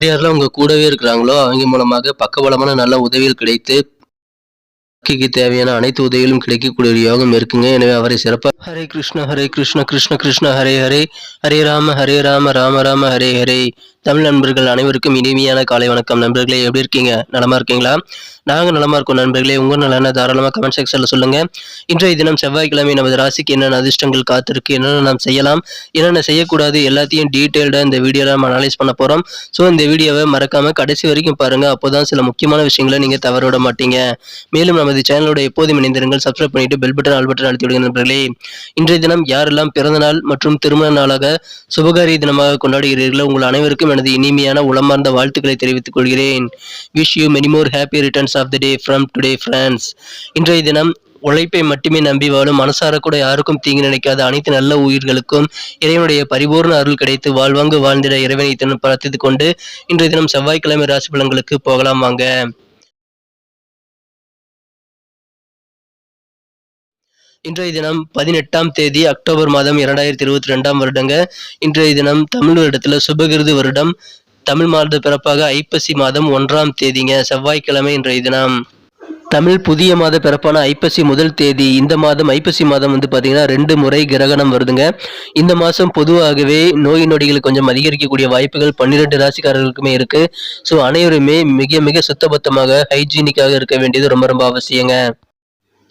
யாரெல்லாம் உங்க கூடவே இருக்கிறாங்களோ அவங்க மூலமாக பக்கபலமான நல்ல உதவிகள் கிடைத்து வாழ்க்கைக்கு தேவையான அனைத்து உதவிகளும் கிடைக்கக்கூடிய ஒரு யோகம் இருக்குங்க. எனவே அவரை சிறப்பாக ஹரே கிருஷ்ண ஹரே கிருஷ்ண கிருஷ்ண கிருஷ்ண ஹரே ஹரே. ஹரே ராம ஹரே ராம ராம ராம ஹரே ஹரே. தமிழ் நண்பர்கள் அனைவருக்கும் இனிமையான காலை வணக்கம். நண்பர்களே எப்படி இருக்கீங்க? நலமா இருக்கீங்களா? நாங்க நலமா இருக்கோம் நண்பர்களே. உங்கள் நலனை தாராளமாக கமெண்ட் செக்ஷன்ல சொல்லுங்க. இன்றைய தினம் செவ்வாய்க்கிழமை நமது ராசிக்கு என்னென்ன அதிர்ஷ்டங்கள் காத்திருக்கு என்னென்ன நாம் செய்யலாம் என்னென்ன செய்யக்கூடாது எல்லாத்தையும் டீட்டெயில்டாக இந்த வீடியோவில் நம்ம அனலைஸ் பண்ண போறோம். ஸோ இந்த வீடியோவை மறக்காம கடைசி வரைக்கும் பாருங்க. அப்போதான் சில முக்கியமான விஷயங்களை நீங்க தவற விட மாட்டீங்க. மேலும் நமது சேனலோட எப்போதும் இணைந்திருங்கள். சப்ஸ்கிரைப் பண்ணிட்டு பெல் பட்டன் ஆல் பட்டன் அழுத்தி விடுங்க நண்பர்களே. இன்றைய தினம் யாரெல்லாம் பிறந்த நாள் மற்றும் திருமண நாளாக சுபகாரிய தினமாக கொண்டாடுகிறீர்களோ உங்கள் அனைவருக்கும் எனது இனிமையான உளமார்ந்த வாழ்த்துக்களை தெரிவித்துக் கொள்கிறேன். Wish you many more happy returns of the day from today France இன்றைய தினம் உழைப்பை மட்டுமே நம்பி வாழும் மனசார கூட யாருக்கும் தீங்கு நினைக்காத அனைத்து நல்ல உயிர்களுக்கும் இறைவனுடைய பரிபூர்ண அருள் கிடைத்து வாழ்வாங்கு வாழ்ந்திட இறைவனை தினம் பிரார்த்தித்துக் கொண்டு இன்றைய தினம் செவ்வாய்க்கிழமை ராசி பலன்களுக்கு போகலாம் வாங்க. இன்றைய தினம் பதினெட்டாம் தேதி அக்டோபர் மாதம் இரண்டாயிரத்தி இருபத்தி ரெண்டாம் வருடங்க. இன்றைய தினம் தமிழ் வருடத்தில் சுபகிருது வருடம். தமிழ் மாத பிறப்பாக ஐப்பசி மாதம் ஒன்றாம் தேதிங்க செவ்வாய்க்கிழமை இன்றைய தினம். தமிழ் புதிய மாத பிறப்பான ஐப்பசி முதல் தேதி இந்த மாதம் ஐப்பசி மாதம் வந்து பார்த்தீங்கன்னா ரெண்டு முறை கிரகணம் வருதுங்க. இந்த மாதம் பொதுவாகவே நோய் நொடிகள் கொஞ்சம் அதிகரிக்கக்கூடிய வாய்ப்புகள் பன்னிரெண்டு ராசிக்காரர்களுக்குமே இருக்கு. ஸோ அனைவருமே மிக மிக சுத்தபத்தமாக ஹைஜீனிக்காக இருக்க வேண்டியது ரொம்ப ரொம்ப அவசியங்க.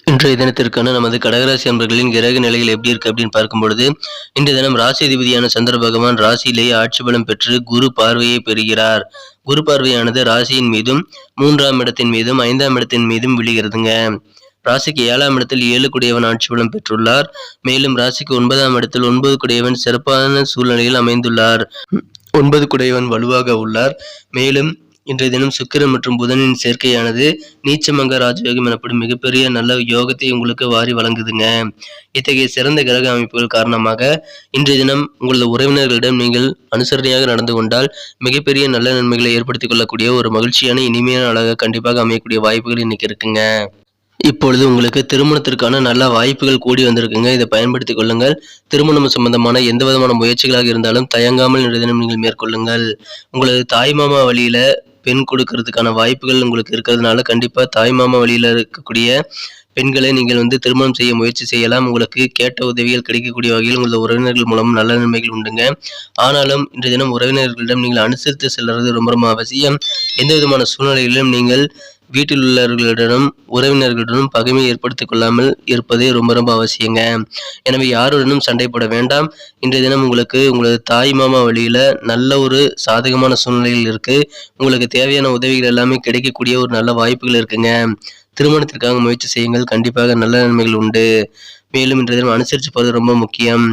இன்றைய தினத்திற்கான நமது கடகராசி அன்பர்களின் கிரக நிலைகள் எப்படி இருக்கு அப்படின்னு பார்க்கும்பொழுது இன்றைய தினம் ராசி அதிபதியான சந்திர பகவான் ராசியிலேயே ஆட்சி பலம் பெற்று குரு பார்வையை பெறுகிறார். குரு பார்வையானது ராசியின் மீதும் மூன்றாம் இடத்தின் மீதும் ஐந்தாம் இடத்தின் மீதும் விழுகிறதுங்க. ராசிக்கு ஏழாம் இடத்தில் ஏழு குடையவன் ஆட்சி பலம் பெற்றுள்ளார். மேலும் ராசிக்கு ஒன்பதாம் இடத்தில் ஒன்பது குடையவன் சிறப்பான சூழ்நிலையில் அமைந்துள்ளார். ஒன்பது குடையவன் வலுவாக உள்ளார். மேலும் இன்றைய தினம் சுக்கிரன் மற்றும் புதனின் சேர்க்கையானது நீச்சமங்க ராஜயோகம் எனப்படும் மிகப்பெரிய நல்ல யோகத்தை உங்களுக்கு வாரி வழங்குதுங்க. இத்தகைய சிறந்த கிரக அமைப்புகள் காரணமாக இன்றைய தினம் உங்களது உறவினர்களிடம் நீங்கள் அனுசரணையாக நடந்து கொண்டால் மிகப்பெரிய நல்ல நன்மைகளை ஏற்படுத்திக் கொள்ளக்கூடிய ஒரு மகிழ்ச்சியான இனிமையான அழகாக கண்டிப்பாக அமையக்கூடிய வாய்ப்புகள் இன்னைக்கு இருக்குங்க. இப்பொழுது உங்களுக்கு திருமணத்திற்கான நல்ல வாய்ப்புகள் கூடி வந்திருக்குங்க. இதை பயன்படுத்திக் கொள்ளுங்கள். திருமணம் சம்பந்தமான எந்த விதமான முயற்சிகளாக இருந்தாலும் தயங்காமல் இன்றைய தினம் நீங்கள் மேற்கொள்ளுங்கள். உங்களது தாய்மாமா வழியில பெண் கொடுக்கறதுக்கான வாய்ப்புகள் உங்களுக்கு இருக்கிறதுனால கண்டிப்பாக தாய்மாமா வழியில் இருக்கக்கூடிய பெண்களை நீங்கள் வந்து திருமணம் செய்ய முயற்சி செய்யலாம். உங்களுக்கு கேட்ட உதவிகள் கிடைக்கக்கூடிய வகையில் உங்களது உறவினர்கள் மூலம் நல்ல நன்மைகள் உண்டுங்க. ஆனாலும் இன்றைய தினம் உறவினர்களிடம் நீங்கள் அனுசரித்து செல்வது ரொம்ப ரொம்ப அவசியம். எந்த விதமான சூழ்நிலையிலும் நீங்கள் வீட்டில் உள்ளவர்களிடனும் உறவினர்களிடனும் பகைமை ஏற்படுத்திக் கொள்ளாமல் இருப்பதே ரொம்ப ரொம்ப அவசியங்க. எனவே யாருடனும் சண்டை போட வேண்டாம். இன்றைய தினம் உங்களுக்கு உங்களது தாய் மாமா வழியில் நல்ல ஒரு சாதகமான சூழ்நிலையில் இருக்குது உங்களுக்கு தேவையான உதவிகள் எல்லாமே கிடைக்கக்கூடிய ஒரு நல்ல வாய்ப்புகள் இருக்குங்க. திருமணத்திற்காக முயற்சி செய்யுங்கள். கண்டிப்பாக நல்ல நன்மைகள் உண்டு. மேலும் இன்றைய தினம் அனுசரித்து போகிறது ரொம்ப முக்கியம்.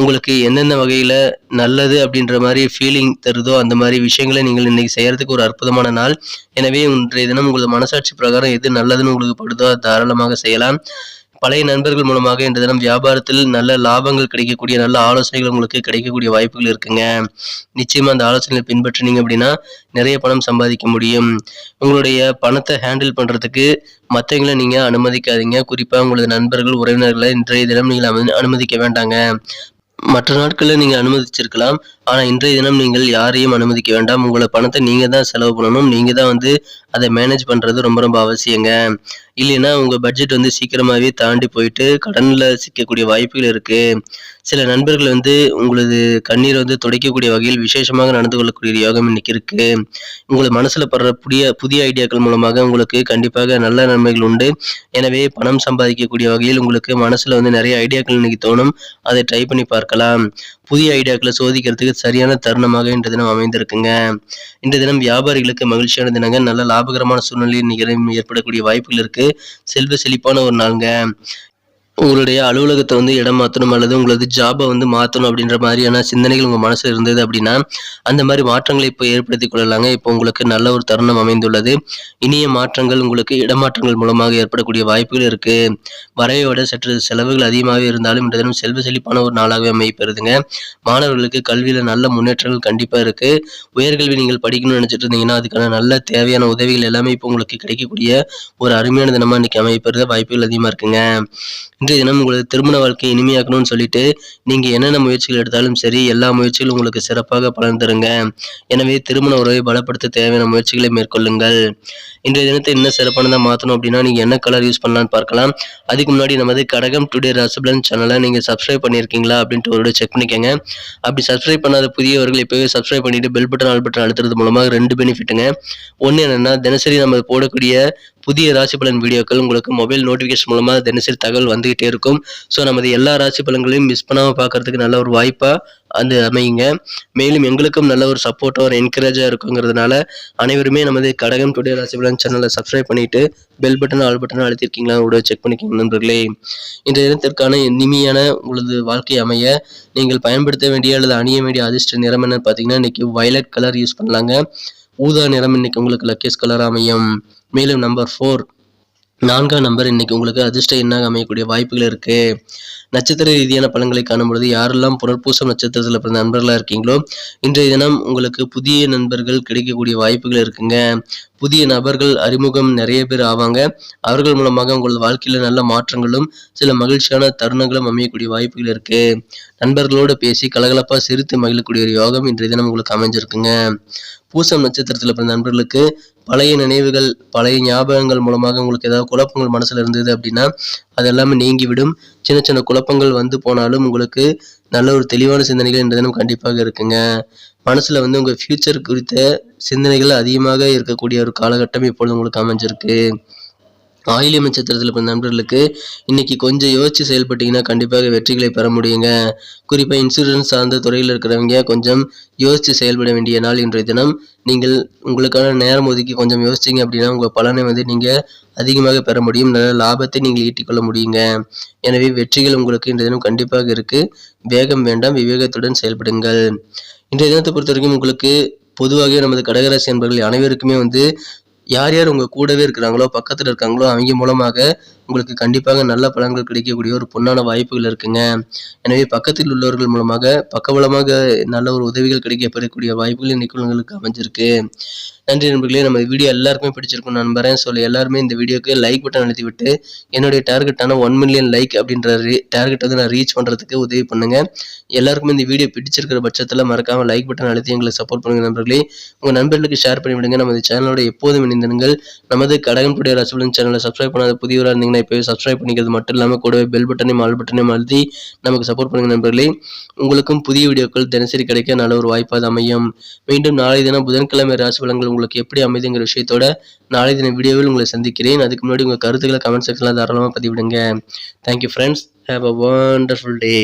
உங்களுக்கு எந்தெந்த வகையில் நல்லது அப்படின்ற மாதிரி ஃபீலிங் தருதோ அந்த மாதிரி விஷயங்களை நீங்கள் இன்னைக்கு செய்யறதுக்கு ஒரு அற்புதமான நாள். எனவே இன்றைய தினம் உங்களது மனசாட்சி பிரகாரம் எது நல்லதுன்னு உங்களுக்கு படுதோ தாராளமாக செய்யலாம். பழைய நண்பர்கள் மூலமாக இன்று தினம் வியாபாரத்தில் நல்ல லாபங்கள் கிடைக்கக்கூடிய நல்ல ஆலோசனைகள் உங்களுக்கு கிடைக்கக்கூடிய வாய்ப்புகள் இருக்குங்க. நிச்சயமா அந்த ஆலோசனைகளை பின்பற்றினீங்க அப்படின்னா நிறைய பணம் சம்பாதிக்க முடியும். உங்களுடைய பணத்தை ஹேண்டில் பண்றதுக்கு மற்றவங்களை நீங்க அனுமதிக்காதீங்க. குறிப்பா உங்களது நண்பர்கள் உறவினர்களை இன்றைய தினம் நீங்கள் அனுமதிக்க வேண்டாங்க. மற்ற நாட்களில் நீங்கள் அனுமதிச்சிருக்கலாம். ஆனால் இன்றைய தினம் நீங்கள் யாரையும் அனுமதிக்க வேண்டாம். உங்களை பணத்தை நீங்கள் தான் செலவு பண்ணணும். நீங்கள் தான் வந்து அதை மேனேஜ் பண்ணுறது ரொம்ப ரொம்ப அவசியங்க. இல்லைன்னா உங்கள் பட்ஜெட் வந்து சீக்கிரமாகவே தாண்டி போயிட்டு கடனில் சிக்கக்கூடிய வாய்ப்புகள் இருக்குது சில நண்பர்கள் வந்து உங்களது கண்ணீரை வந்து துடைக்கக்கூடிய வகையில் விசேஷமாக நடந்து கொள்ளக்கூடிய யோகம் இன்னைக்கு இருக்குது உங்களை மனசில் படுற புதிய புதிய ஐடியாக்கள் மூலமாக உங்களுக்கு கண்டிப்பாக நல்ல நன்மைகள் உண்டு. எனவே பணம் சம்பாதிக்கக்கூடிய வகையில் உங்களுக்கு மனசில் வந்து நிறைய ஐடியாக்கள் இன்னைக்கு தோணும். அதை ட்ரை பண்ணி பார்க்கலாம். புதிய ஐடியாக்களை சோதிக்கிறதுக்கு சரியான தருணமாக இன்று தினம் அமைந்திருக்குங்க. இன்று தினம் வியாபாரிகளுக்கு மகிழ்ச்சியான தினங்க. நல்ல லாபகரமான சூழ்நிலை ஏற்படக்கூடிய வாய்ப்புகள் இருக்கு. செல்வ செழிப்பான ஒரு நாளுங்க. உங்களுடைய அலுவலகத்தை வந்து இடம் மாற்றணும் அல்லது உங்களது ஜாபை வந்து மாற்றணும் அப்படின்ற மாதிரியான சிந்தனைகள் உங்கள் மனசில் இருந்தது அப்படின்னா அந்த மாதிரி மாற்றங்களை இப்போ ஏற்படுத்தி கொள்ளலாங்க. இப்போ உங்களுக்கு நல்ல ஒரு தருணம் அமைந்துள்ளது. இனிய மாற்றங்கள் உங்களுக்கு இடமாற்றங்கள் மூலமாக ஏற்படக்கூடிய வாய்ப்புகள் இருக்குது வரவை விட சற்று செலவுகள் அதிகமாக இருந்தாலும் இந்த தினம் செல்வ செழிப்பான ஒரு நாளாகவே அமைப்பெறுதுங்க மாணவர்களுக்கு கல்வியில் நல்ல முன்னேற்றங்கள் கண்டிப்பாக இருக்குது உயர்கல்வி நீங்கள் படிக்கணும்னு நினச்சிட்டு இருந்தீங்கன்னா அதுக்கான நல்ல தேவையான உதவிகள் எல்லாமே இப்போ உங்களுக்கு கிடைக்கக்கூடிய ஒரு அருமையான தினமாக இன்னைக்கு அமைப்பெறுத வாய்ப்புகள் அதிகமாக இருக்குங்க. இன்றைய தினம் உங்களது திருமண வாழ்க்கையை இனிமையாக்கணும்னு சொல்லிட்டு நீங்கள் என்னென்ன முயற்சிகள் எடுத்தாலும் சரி எல்லா முயற்சிகளும் உங்களுக்கு சிறப்பாக பலன் தருங்க. எனவே திருமண உறவை பலப்படுத்த தேவையான முயற்சிகளை மேற்கொள்ளுங்கள். இன்றைய தினத்தை என்ன சிறப்பானதாக மாற்றணும் அப்படின்னா நீங்கள் என்ன கலர் யூஸ் பண்ணலாம்னு பார்க்கலாம். அதுக்கு முன்னாடி நமது கடகம் டுடே ரசபலன் சேனலை நீங்கள் சப்ஸ்கிரைப் பண்ணியிருக்கீங்களா அப்படின்ட்டு ஒரு செக் பண்ணிக்கோங்க. அப்படி சப்ஸ்கிரைப் பண்ணாத புதியவர்கள் இப்போவே சப்ஸ்கிரைப் பண்ணிட்டு பெல் பட்டன் ஆல் பட்டன் அழுத்துறது மூலமாக ரெண்டு பெனிஃபிட்டுங்க ஒன்று என்னென்னா தினசரி நம்ம போடக்கூடிய புதிய ராசி பலன் வீடியோக்கள் உங்களுக்கு மொபைல் நோட்டிஃபிகேஷன் மூலமாக தினசரி தகவல் வந்துகிட்டே இருக்கும். ஸோ நமது எல்லா ராசி பலன்களையும் மிஸ் பண்ணாமல் பார்க்கறதுக்கு நல்ல ஒரு வாய்ப்பாக அது அமையுங்க. மேலும் எங்களுக்கும் நல்ல ஒரு சப்போர்ட்டாக ஒரு என்கரேஜாக இருக்குங்கிறதுனால அனைவருமே நமது கடகம் டுடே ராசி பலன் சேனலை சப்ஸ்கிரைப் பண்ணிவிட்டு பெல் பட்டன் ஆல் பட்டன் அழுத்திருக்கீங்களா? கூட செக் பண்ணிக்கோங்க நண்பர்களே. இந்த தினத்திற்கான இனிமையான உங்களது வாழ்க்கை அமைய நீங்கள் பயன்படுத்த வேண்டிய அல்லது அணிய வேண்டிய அதிர்ஷ்ட நிறம் என்னன்னு பார்த்தீங்கன்னா இன்றைக்கி வயலட் கலர் யூஸ் பண்ணலாங்க. ஊதா நிறம் இன்னைக்கு உங்களுக்கு லக்கேஸ் கலர் அமையும். மேலும் நம்பர் ஃபோர் நான்காம் நம்பர் இன்னைக்கு உங்களுக்கு அதிர்ஷ்ட எண்ணாக அமையக்கூடிய வாய்ப்புகள் இருக்கு. நட்சத்திர ரீதியான பலன்களை காணும்பொழுது யாரெல்லாம் புனர்பூசம் நட்சத்திரத்தில் பிறந்த நண்பர்களாக இருக்கீங்களோ இன்றைய தினம் உங்களுக்கு புதிய நண்பர்கள் கிடைக்கக்கூடிய வாய்ப்புகள் இருக்குங்க. புதிய நபர்கள் அறிமுகம் நிறைய பேர் ஆவாங்க. அவர்கள் மூலமாக உங்களது வாழ்க்கையில் நல்ல மாற்றங்களும் சில மகிழ்ச்சியான தருணங்களும் அமையக்கூடிய வாய்ப்புகள் இருக்கு. நண்பர்களோடு பேசி கலகலப்பாக சிரித்து மகிழக்கூடிய ஒரு யோகம் இன்றைய தினம் உங்களுக்கு அமைஞ்சிருக்குங்க. பூசம் நட்சத்திரத்தில் பிறந்த நண்பர்களுக்கு பழைய நினைவுகள் பழைய ஞாபகங்கள் மூலமாக உங்களுக்கு ஏதாவது குழப்பங்கள் மனசில் இருந்தது அப்படின்னா அது எல்லாமே நீங்கிவிடும். சின்ன சின்ன குழப்பங்கள் வந்து போனாலும் உங்களுக்கு நல்ல ஒரு தெளிவான சிந்தனைகள் இந்த தினம் கண்டிப்பாக இருக்குங்க. மனசில் வந்து உங்கள் ஃப்யூச்சர் குறித்த சிந்தனைகள் அதிகமாக இருக்கக்கூடிய ஒரு காலகட்டம் இப்பொழுது உங்களுக்கு அமைஞ்சிருக்கு. ஆயிலியம் நட்சத்திரத்தில் பிறந்த நண்பர்களுக்கு இன்னைக்கு கொஞ்சம் யோசிச்சு செயல்பட்டீங்கன்னா கண்டிப்பாக வெற்றிகளை பெற முடியுங்க. குறிப்பாக இன்சூரன்ஸ் சார்ந்த துறையில் இருக்கிறவங்க கொஞ்சம் யோசிச்சு செயல்பட வேண்டிய நாள் இன்றைய தினம். நீங்கள் உங்களுக்கான நேரம் ஒதுக்கி கொஞ்சம் யோசிச்சிங்க அப்படின்னா உங்கள் பலனை வந்து நீங்கள் அதிகமாக பெற முடியும். நல்ல லாபத்தை நீங்கள் ஈட்டிக்கொள்ள முடியுங்க. எனவே வெற்றிகள் உங்களுக்கு இன்றைய தினம் கண்டிப்பாக இருக்கு. வேகம் வேண்டாம் விவேகத்துடன் செயல்படுங்கள். இன்றைய தினத்தை பொறுத்த வரைக்கும் உங்களுக்கு பொதுவாக நமது கடகராசி என்பவர்கள் அனைவருக்குமே வந்து யார் யார் உங்கள் கூடவே இருக்கிறாங்களோ பக்கத்தில் இருக்காங்களோ அவங்க மூலமாக உங்களுக்கு கண்டிப்பாக நல்ல பலன்கள் கிடைக்கக்கூடிய ஒரு பொன்னான வாய்ப்புகள் இருக்குங்க. எனவே பக்கத்தில் உள்ளவர்கள் மூலமாக பக்கபலமாக நல்ல ஒரு உதவிகள் கிடைக்கப்படக்கூடிய வாய்ப்புகள் இன்னைக்கு உங்களுக்கு அமைஞ்சிருக்கு. நன்றி நண்பர்களே நம்ம வீடியோ எல்லாருக்குமே பிடிச்சிருக்கும் நண்பரேன் சொல்லி எல்லாருமே இந்த வீடியோக்கு லைக் பட்டன் அழுத்தி விட்டு என்னுடைய டார்கெட்டான ஒன் மில்லியன் லைக் அப்படின்ற டார்கெட் வந்து நான் ரீச் பண்ணுறதுக்கு உதவி பண்ணுங்கள் எல்லாருக்குமே இந்த வீடியோ பிடிச்சிருக்கிற பட்சத்தில் மறக்காமல் லைக் பட்டன் அழுத்தி எங்களை சப்போர்ட் பண்ணுங்கள் நண்பர்களே. உங்கள் நண்பர்களுக்கு ஷேர் பண்ணிவிடுங்க. நமது சேனலோட எப்போதும் இணைந்திருங்கள். நமது கடகன்புடைய டுடே ரசபலன் சேனலை சப்ஸ்கிரைப் பண்ணாத புதியவராக இருந்தீங்கன்னா இப்போவே சப்ஸ்கிரைப் பண்ணிக்கிறது மட்டும் இல்லாமல் கூடவே பெல் பட்டனையும் ஆல் பட்டனையும் அழுத்தி நமக்கு சப்போர்ட் பண்ணுங்க நண்பர்களே. உங்களுக்கும் புதிய வீடியோக்கள் தினசரி கிடைக்க நல்ல ஒரு வாய்ப்பாக அமையும். மீண்டும் நாளை தினம் புதன்கிழமை ராசி பலன்கள் உங்களுக்கு எப்படி அமைதுங்கிற விஷயத்தோட நாளை தின வீடியோவில் உங்களை சந்திக்கிறேன். அதுக்கு முன்னாடி உங்கள் கருத்துக்களை கமெண்ட் செக்ஷனில் தாராளமாக பதிவிடுங்க. Thank you friends have a wonderful day